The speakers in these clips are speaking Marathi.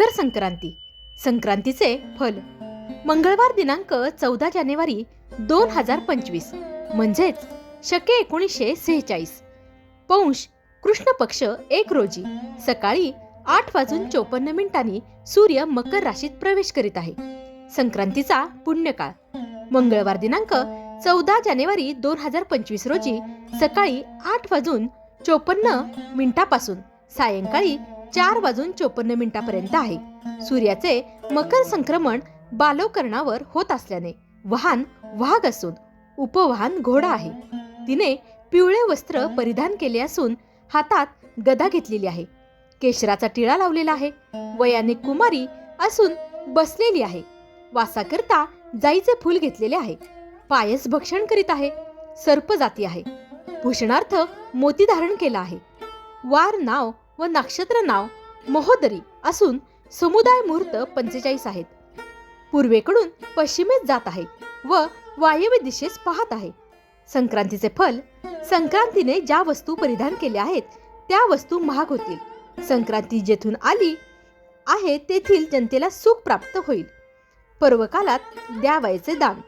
मकर संक्रांती. संक्रांतीचे फल. मंगळवार दिनांक चौदा जानेवारी दोन हजार पंचवीस. म्हणजेच शके एकोणीसशे सेहेचाळीस. पौष कृष्ण पक्ष एक रोजी सकाळी आठ वाजून चोपन्न मिनिटांनी सूर्य मकर राशीत प्रवेश करीत आहे. संक्रांतीचा पुण्यकाळ. मंगळवार दिनांक चौदा जानेवारी दोन हजार पंचवीस रोजी सकाळी आठ वाजून चोपन्न मिनिटापासून सायंकाळी चार वाजून चोपन्न मिनिटापर्यंत आहे. सूर्याचे मकर संक्रमण बालवकरणावर होत असल्याने वाहन वाघ असून उपवाहन घोडा आहे. तिने पिवळे वस्त्र परिधान केले असून हातात गदा घेतलेली आहे. केशराचा टिळा लावलेला आहे. वयाने कुमारी असून बसलेली आहे. वासाकरता जाईचे फूल घेतलेले आहे. पायस भक्षण करीत आहे. सर्प जाती आहे. भूषणार्थ मोती धारण केला आहे. वार नाव व नक्षत्र नाव महोदरी असून समुदाय मुहूर्त पंचेचाळीस आहेत. पूर्वेकडून पश्चिमेस जात आहे व वायव्य दिशेस पाहत आहे. संक्रांतीचे फल संक्रांतीने ज्या वस्तू परिधान केल्या आहेत त्या वस्तू महाग होतील. संक्रांती जेथून आली आहे तेथील जनतेला सुख प्राप्त होईल. पर्वकालात द्यावायचे दान.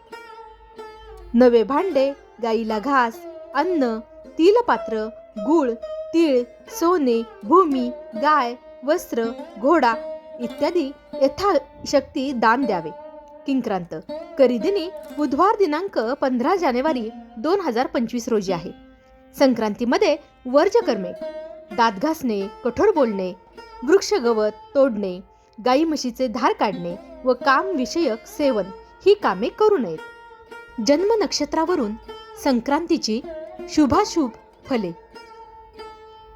नवे भांडे गाईला घास अन्न तिलपात्र गुळ तीळ सोने भूमी गाय वस्त्र घोडा इत्यादी यथाशक्ती दान द्यावे. किंक्रांत. करिदिनी बुधवार दिनांक पंधरा जानेवारी दोन हजार पंचवीस रोजी आहे. संक्रांतीमध्ये वर्जकर्मे दात घासणे कठोर बोलणे वृक्ष गवत तोडणे गाई म्हशीचे धार काढणे व काम विषयक सेवन ही कामे करू नयेत. जन्म नक्षत्रावरून संक्रांतीची शुभाशुभ फले.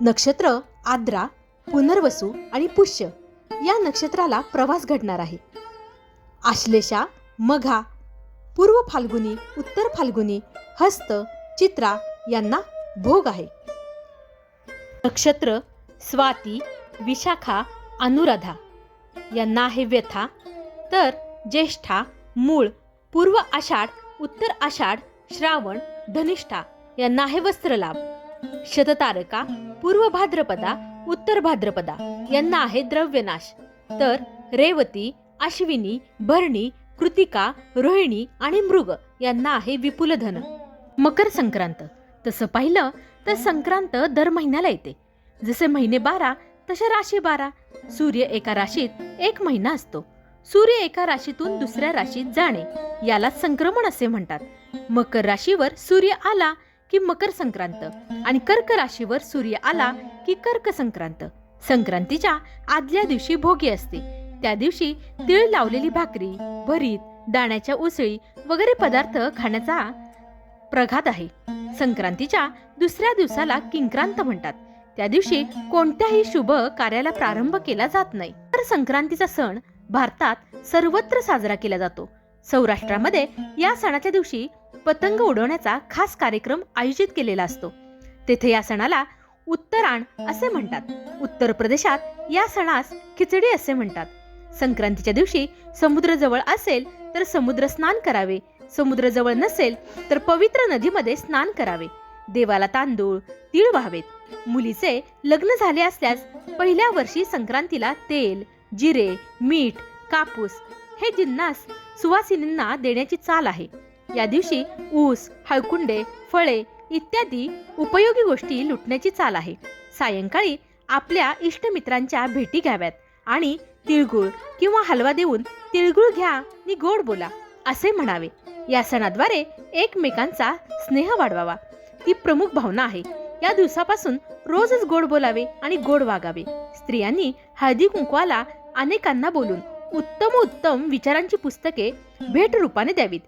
नक्षत्र आद्रा पुनर्वसू आणि पुष्य या नक्षत्राला प्रवास घडणार आहे. आश्लेषा मघा पूर्व फाल्गुनी उत्तर फाल्गुनी हस्त चित्रा यांना भोग आहे. नक्षत्र स्वाती विशाखा अनुराधा यांना आहे व्यथा. तर ज्येष्ठा मूळ पूर्व आषाढ उत्तर आषाढ श्रावण धनिष्ठा यांना आहे वस्त्रलाभ. शततारका पूर्व भाद्रपदा उत्तर भाद्रपदा यांना आहे द्रव्यनाश. तर रेवती अश्विनी भरणी कृतिका रोहिणी आणि मृग यांना आहे विपुल धन मकर संक्रांत. तसं पाहिलं तर संक्रांत दर महिन्याला येते. जसे महिने बारा तसे राशी बारा. सूर्य एका राशीत एक महिना असतो. सूर्य एका राशीतून दुसऱ्या राशीत जाणे याला संक्रमण असे म्हणतात. मकर राशीवर सूर्य आला की मकर संक्रांत. आणि कर्क राशीवर सूर्य आला की कर्क संक्रांत. संक्रांतीच्या आदल्या दिवशी भोगी असते. त्या दिवशी तीळ लावलेली भाकरी भरीत दाण्याच्या उसळी वगैरे पदार्थ खाण्याचा प्रघात आहे. संक्रांतीच्या दुसऱ्या दिवसाला किंक्रांत म्हणतात. त्या दिवशी कोणत्याही शुभ कार्याला प्रारंभ केला जात नाही. तर संक्रांतीचा सण भारतात सर्वत्र साजरा केला जातो. सौराष्ट्रामध्ये या सणाच्या दिवशी पतंग उडवण्याचा खास कार्यक्रम आयोजित केलेला असतो. तेथे या सणाला उत्तरायण असे म्हणतात. उत्तर प्रदेशात या सणास खिचडी असे म्हणतात. संक्रांतीच्या दिवशी समुद्र जवळ असेल तर समुद्र स्नान करावे. समुद्र जवळ नसेल तर पवित्र नदीमध्ये स्नान करावे. देवाला तांदूळ तीळ व्हावेत. मुलीचे लग्न झाले असल्यास पहिल्या वर्षी संक्रांतीला तेल जिरे मीठ कापूस हे जिन्नास सुवासिनींना देण्याची चाल आहे. या दिवशी ऊस हळकुंडे फळे इत्यादी उपयोगी गोष्टी लुटण्याची चाल आहे. सायंकाळी आपल्या इष्टमित्रांच्या भेटी घ्याव्यात आणि तिळगुळ किंवा हलवा देऊन तिळगुळ घ्या आणि गोड बोला असे म्हणावे. या सणाद्वारे एकमेकांचा स्नेह वाढवावा. ती प्रमुख भावना आहे. या दिवसापासून रोजच गोड बोलावे आणि गोड वागावे. स्त्रियांनी हळदी कुंकवाला अनेकांना बोलून उत्तम उत्तम विचारांची पुस्तके भेट रूपाने द्यावीत.